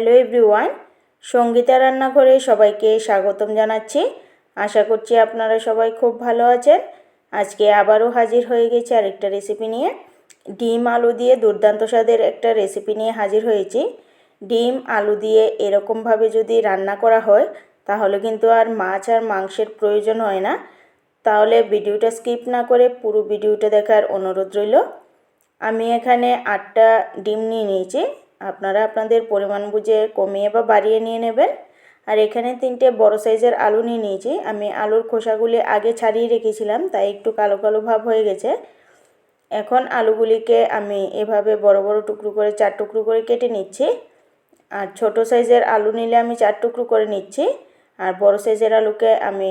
Hello everyone, Sangeeta রান্নাঘরে সবাইকে স্বাগতম জানাচ্ছি। আশা করছি আপনারা সবাই খুব ভালো আছেন। আজকে আবারও হাজির হয়ে গেছে আরেকটা রেসিপি নিয়ে। ডিম আলু দিয়ে দুর্দান্ত স্বাদের একটা রেসিপি নিয়ে হাজির হয়েছি। ডিম আলু দিয়ে এরকমভাবে যদি রান্না করা হয়, তাহলে কিন্তু আর মাছ আর মাংসের প্রয়োজন হয় না। তাহলে ভিডিওটা স্কিপ না করে পুরো ভিডিওটা দেখার অনুরোধ রইল। আমি এখানে আটটা ডিম নিয়ে নিয়েছি। আপনারা আপনাদের পরিমাণ বুঝে কমিয়ে বা বাড়িয়ে নিয়ে নেবেন। আর এখানে তিনটে বড় সাইজের আলু নিয়ে নিয়েছি। আমি আলুর খোসাগুলি আগে ছাড়িয়ে রেখেছিলাম, তাই একটু কালো কালো ভাব হয়ে গেছে। এখন আলুগুলিকে আমি এভাবে বড় বড় টুকরো করে, চার টুকরো করে কেটে নিচ্ছি। আর ছোট সাইজের আলু নিলে আমি চার টুকরো করে নিচ্ছি। আর বড় সাইজের আলুকে আমি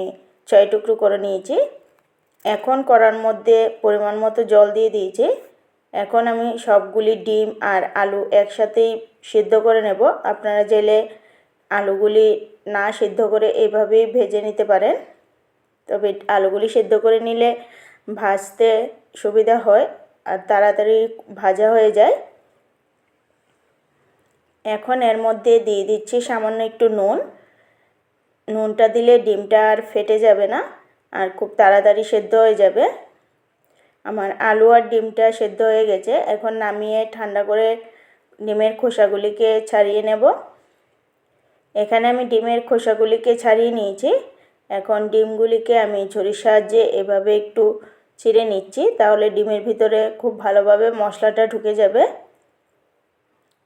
ছয় টুকরো করে নিয়েছি। এখন করার মধ্যে পরিমাণ মতো জল দিয়ে দিয়েছি। এখন আমি সবগুলি ডিম আর আলু একসাথেই সিদ্ধ করে নেব। আপনারা জেলে আলুগুলি না সিদ্ধ করে এইভাবেই ভেজে নিতে পারেন। তবে আলুগুলি সিদ্ধ করে নিলে ভাজতে সুবিধা হয় আর তাড়াতাড়ি ভাজা হয়ে যায়। এখন এর মধ্যে দিয়ে দিচ্ছি সামান্য একটু নুন। নুনটা দিলে ডিমটা আর ফেটে যাবে না আর খুব তাড়াতাড়ি সেদ্ধ হয়ে যাবে। আমার আলু আর ডিমটা সেদ্ধ হয়ে গেছে। এখন নামিয়ে ঠান্ডা করে ডিমের খোসাগুলিকে ছাড়িয়ে নেব। এখানে আমি ডিমের খোসাগুলিকে ছাড়িয়ে নিয়েছি। এখন ডিমগুলিকে আমি ছুরির সাহায্যে এভাবে একটু ছিঁড়ে নিচ্ছি, তাহলে ডিমের ভিতরে খুব ভালোভাবে মশলাটা ঢুকে যাবে।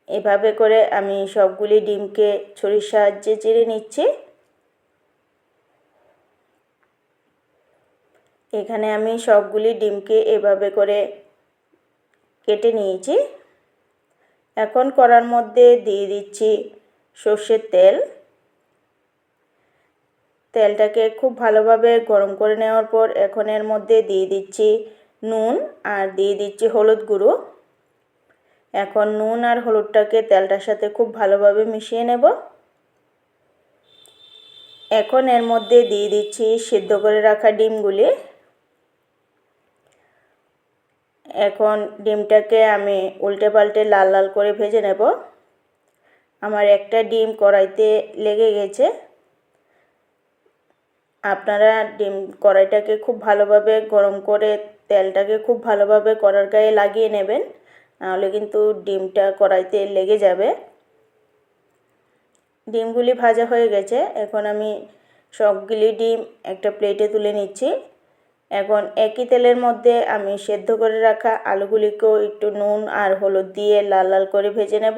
এভাবে করে আমি সবগুলি ডিমকে ছুরির সাহায্যে চিড়ে নিচ্ছি। এখানে আমি সবগুলি ডিমকে এভাবে করে কেটে নিয়েছি। এখন করার মধ্যে দিয়ে দিচ্ছি সর্ষের তেল। তেলটাকে খুব ভালোভাবে গরম করে নেওয়ার পর এখন এর মধ্যে দিয়ে দিচ্ছি নুন আর দিয়ে দিচ্ছি হলুদ গুঁড়ো। এখন নুন আর হলুদটাকে তেলটার সাথে খুব ভালোভাবে মিশিয়ে নেব। এখন এর মধ্যে দিয়ে দিচ্ছি সিদ্ধ করে রাখা ডিমগুলি। এখন ডিমটাকে আমি উল্টে পাল্টে লাল লাল করে ভেজে নেব। আমার একটা ডিম কড়াইতে লেগে গেছে। আপনারা ডিম কড়াইটাকে খুব ভালোভাবে গরম করে তেলটাকে খুব ভালোভাবে কড়ার গায়ে লাগিয়ে নেবেন, নাহলে কিন্তু ডিমটা কড়াইতে লেগে যাবে। ডিমগুলি ভাজা হয়ে গেছে। এখন আমি সবগুলি ডিম একটা প্লেটে তুলে নিচ্ছি। এখন একই তেলের মধ্যে আমি সেদ্ধ করে রাখা আলুগুলিকেও একটু নুন আর হলুদ দিয়ে লাল লাল করে ভেজে নেব।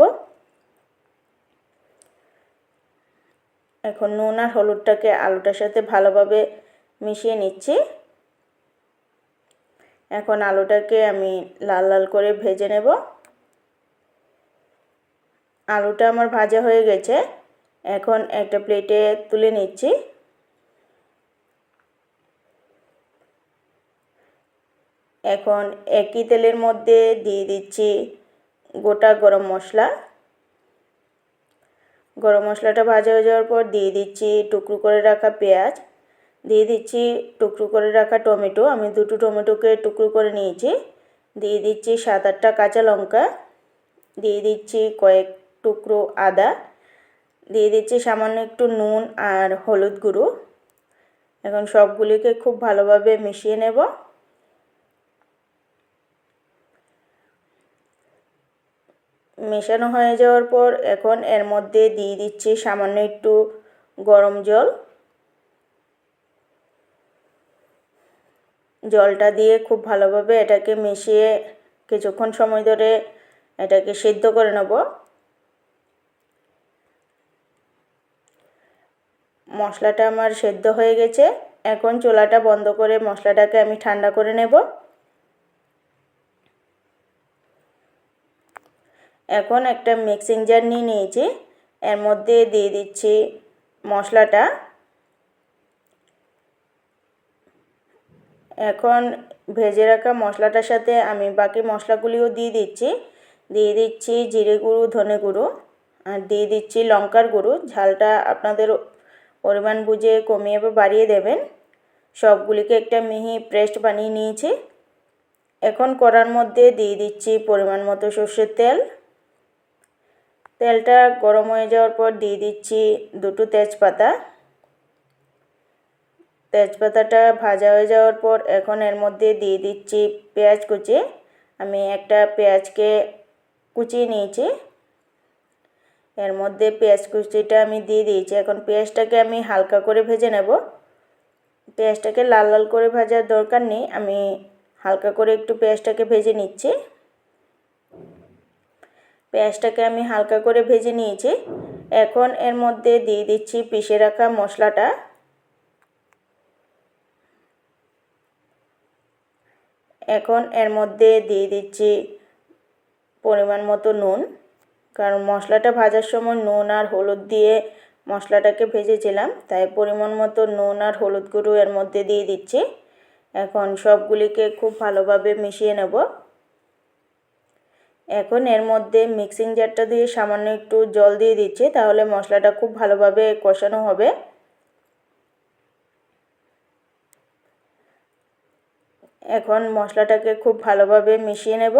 এখন নুন আর হলুদটাকে আলুটার সাথে ভালোভাবে মিশিয়ে নিচ্ছি। এখন আলুটাকে আমি লাল লাল করে ভেজে নেব। আলুটা আমার ভাজা হয়ে গেছে। এখন একটা প্লেটে তুলে নিচ্ছি। এখন একই তেলের মধ্যে দিয়ে দিচ্ছি গোটা গরম মশলা। গরম মশলাটা ভাজা হয়ে যাওয়ার পর দিয়ে দিচ্ছি টুকরো করে রাখা পেঁয়াজ। দিয়ে দিচ্ছি টুকরো করে রাখা টমেটো। আমি দুটো টমেটোকে টুকরো করে নিয়েছি। দিয়ে দিচ্ছি সাত আটটা কাঁচা লঙ্কা। দিয়ে দিচ্ছি কয়েক টুকরো আদা। দিয়ে দিচ্ছি সামান্য একটু নুন আর হলুদ গুঁড়ো। এখন সবগুলিকে খুব ভালোভাবে মিশিয়ে নেব। মেশানো হয়ে যাওয়ার পর এখন এর মধ্যে দিয়ে দিচ্ছি সামান্য একটু গরম জল। জলটা দিয়ে খুব ভালোভাবে এটাকে মিশিয়ে কিছুক্ষণ সময় ধরে এটাকে সিদ্ধ করে নেব। মশলাটা আমার সেদ্ধ হয়ে গেছে। এখন চোলাটা বন্ধ করে মশলাটাকে আমি ঠান্ডা করে নেব। এখন একটা মিক্সিং জার নিয়ে নিয়েছি। এর মধ্যে দিয়ে দিচ্ছি মশলাটা। এখন ভেজে রাখা মশলাটার সাথে আমি বাকি মশলাগুলিও দিয়ে দিচ্ছি। দিয়ে দিচ্ছি জিরে গুঁড়ো, ধনে গুঁড়ো আর দিয়ে দিচ্ছি লঙ্কার গুঁড়ো। ঝালটা আপনাদের পরিমাণ বুঝে কমিয়ে বা বাড়িয়ে দেবেন। সবগুলিকে একটা মিহি পেস্ট বানিয়ে নিয়েছি। এখন করার মধ্যে দিয়ে দিচ্ছি পরিমাণ মতো সর্ষের তেল। তেলটা গরম হয়ে যাওয়ার পর দিয়ে দিচ্ছি দুটো তেজপাতা। তেজপাতাটা ভাজা হয়ে যাওয়ার পর এখন এর মধ্যে দিয়ে দিচ্ছি পেঁয়াজ কুচি। আমি একটা পেঁয়াজকে কুচিয়ে নিয়েছি। এর মধ্যে পেঁয়াজ কুচিটা আমি দিয়ে দিয়েছি। এখন পেঁয়াজটাকে আমি হালকা করে ভেজে নেব। পেঁয়াজটাকে লাল লাল করে ভাজার দরকার নেই। আমি হালকা করে একটু পেঁয়াজটাকে ভেজে নিচ্ছি। পেঁয়াজটাকে আমি হালকা করে ভেজে নিয়েছি। এখন এর মধ্যে দিয়ে দিচ্ছি পিষে রাখা মশলাটা। এখন এর মধ্যে দিয়ে দিচ্ছি পরিমাণ মতো নুন, কারণ মশলাটা ভাজার সময় নুন আর হলুদ দিয়ে মশলাটাকে ভেজেছিলাম, তাই পরিমাণ মতো নুন আর হলুদ গুঁড়ো এর মধ্যে দিয়ে দিচ্ছি। এখন সবগুলিকে খুব ভালোভাবে মিশিয়ে নেব। এখন এর মধ্যে মিক্সিং জারটা দিয়ে সামান্য একটু জল দিয়ে দিচ্ছি, তাহলে মশলাটা খুব ভালোভাবে কষানো হবে। এখন মশলাটাকে খুব ভালোভাবে মিশিয়ে নেব।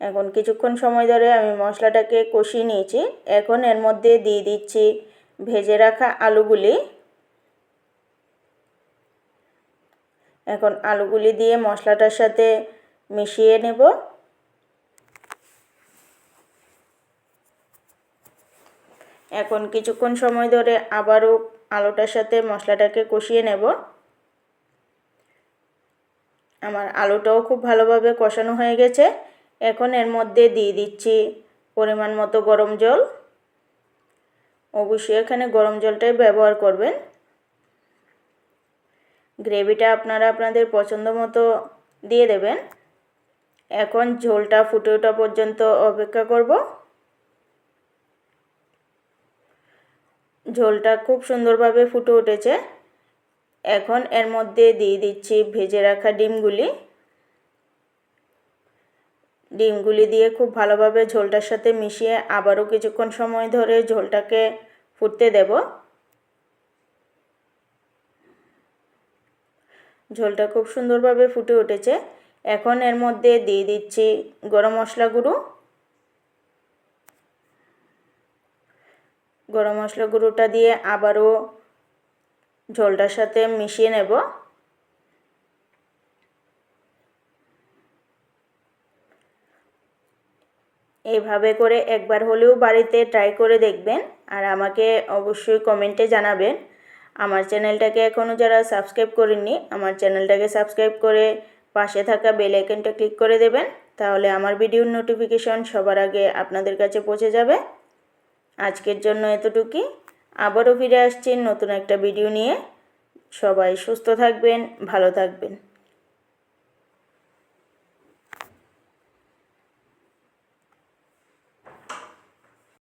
এখন কিছুক্ষণ সময় ধরে আমি মশলাটাকে কষিয়ে নিয়েছি। এখন এর মধ্যে দিয়ে দিচ্ছি ভেজে রাখা আলুগুলি। এখন আলুগুলি দিয়ে মশলাটার সাথে মিশিয়ে নেব। এখন কিছুক্ষণ সময় ধরে আবারও আলুটার সাথে মশলাটাকে কষিয়ে নেব। আমার আলুটাও খুব ভালোভাবে কষানো হয়ে গেছে। এখন এর মধ্যে দিয়ে দিচ্ছি পরিমাণ মতো গরম জল। অবশ্যই এখানে গরম জলটাই ব্যবহার করবেন। গ্রেভিটা আপনারা আপনাদের পছন্দ মতো দিয়ে দেবেন। এখন ঝোলটা ফুটে ওঠা পর্যন্ত অপেক্ষা করব। ঝোলটা খুব সুন্দরভাবে ফুটে উঠেছে। এখন এর মধ্যে দিয়ে দিচ্ছি ভেজে রাখা ডিমগুলি। ডিমগুলি দিয়ে খুব ভালোভাবে ঝোলটার সাথে মিশিয়ে আবারও কিছুক্ষণ সময় ধরে ঝোলটাকে ফুটতে দেব। ঝোলটা খুব সুন্দরভাবে ফুটে উঠেছে। এখন এর মধ্যে দিয়ে দিচ্ছি গরম মশলা গুঁড়ো। গরম মশলা গুঁড়োটা দিয়ে আবারও ঝোলটার সাথে মিশিয়ে নেব। এইভাবে করে একবার হলেও বাড়িতে ট্রাই করে দেখবেন আর আমাকে অবশ্যই কমেন্টে জানাবেন। আমার চ্যানেলটাকে এখনও যারা সাবস্ক্রাইব করেননি, আমার চ্যানেলটাকে সাবস্ক্রাইব করে পাশে থাকা বেল আইকনটা ক্লিক করে দেবেন, তাহলে আমার ভিডিওর নোটিফিকেশন সবার আগে আপনাদের কাছে পৌঁছে যাবে। আজকের জন্য এতটুকুই। আবারও ফিরে আসছেন নতুন একটা ভিডিও নিয়ে। সবাই সুস্থ থাকবেন, ভালো থাকবেন।